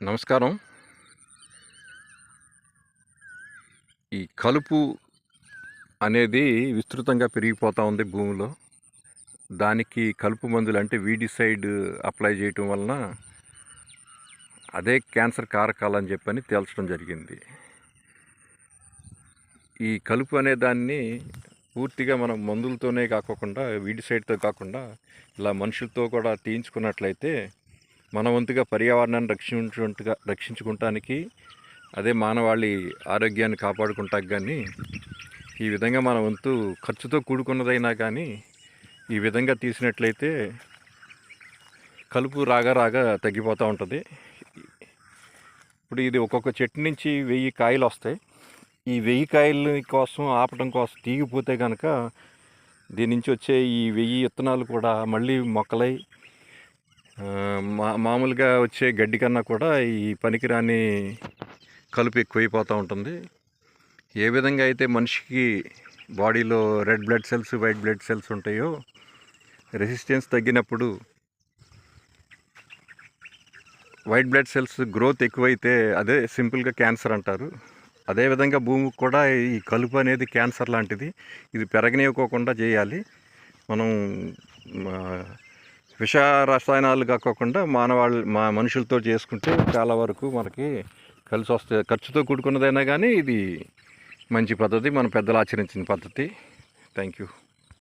నమస్కారం. ఈ కలుపు అనేది విస్తృతంగా పెరిగిపోతూ ఉంది భూమిలో. దానికి కలుపు మందులు అంటే వీడిసైడ్ అప్లై చేయటం వలన అదే క్యాన్సర్ కారకాలని చెప్పని తేల్చడం జరిగింది. ఈ కలుపు అనే దాన్ని పూర్తిగా మనం మందులతోనే కాకుండా వీడిసైడ్తో కాకుండా ఇలా మనుషులతో కూడా తీయించుకున్నట్లయితే మన వంతుగా పర్యావరణాన్ని రక్షించుకుంటుగా రక్షించుకుంటానికి అదే మానవాళి ఆరోగ్యాన్ని కాపాడుకుంటానికి కానీ ఈ విధంగా మన వంతు ఖర్చుతో కూడుకున్నదైనా కానీ ఈ విధంగా తీసినట్లయితే కలుపు రాగా రాగా తగ్గిపోతూ ఉంటుంది. ఇప్పుడు ఇది ఒక్కొక్క చెట్టు నుంచి వెయ్యి కాయలు వస్తాయి. ఈ వెయ్యి కాయల కోసం ఆపటం కోసం తీగిపోతే కనుక దీని నుంచి వచ్చే ఈ వెయ్యి విత్తనాలు కూడా మళ్ళీ మొక్కలై మా మామూలుగా వచ్చే గడ్డి కన్నా కూడా ఈ పనికిరాని కలుపు ఎక్కువైపోతూ ఉంటుంది. ఏ విధంగా అయితే మనిషికి బాడీలో red blood cells white blood cells ఉంటాయో రెసిస్టెన్స్ తగ్గినప్పుడు వైట్ బ్లడ్ సెల్స్ గ్రోత్ ఎక్కువైతే అదే సింపుల్గా క్యాన్సర్ అంటారు. అదేవిధంగా భూమికి కూడా ఈ కలుపు అనేది క్యాన్సర్ లాంటిది. ఇది పెరగనివ్వకోకుండా చేయాలి. మనం విష రసాయనాలు కాకుండా మానవాళ్ళు మా మనుషులతో చేసుకుంటే చాలా వరకు మనకి కలిసి వస్తాయి ఖర్చుతో కూడుకున్నదైనా కానీ ఇది మంచి పద్ధతి మన పెద్దలు ఆచరించిన పద్ధతి. Thank you